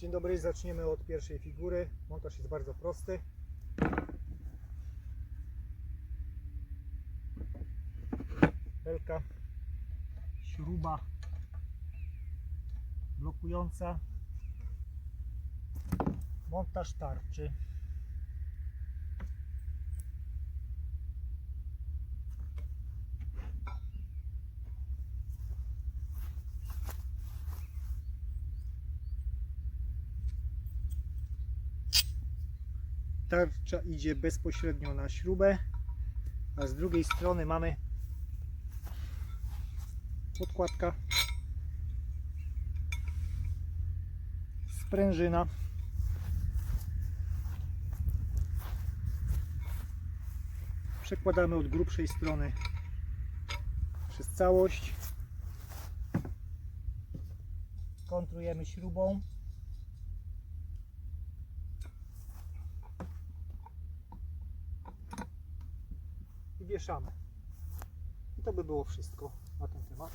Dzień dobry, zaczniemy od pierwszej figury. Montaż jest bardzo prosty. Belka, śruba blokująca, montaż tarczy. Tarcza idzie bezpośrednio na śrubę, a z drugiej strony mamy podkładka, sprężyna. Przekładamy od grubszej strony przez całość. Kontrujemy śrubą. Wieszamy. I to by było wszystko na ten temat.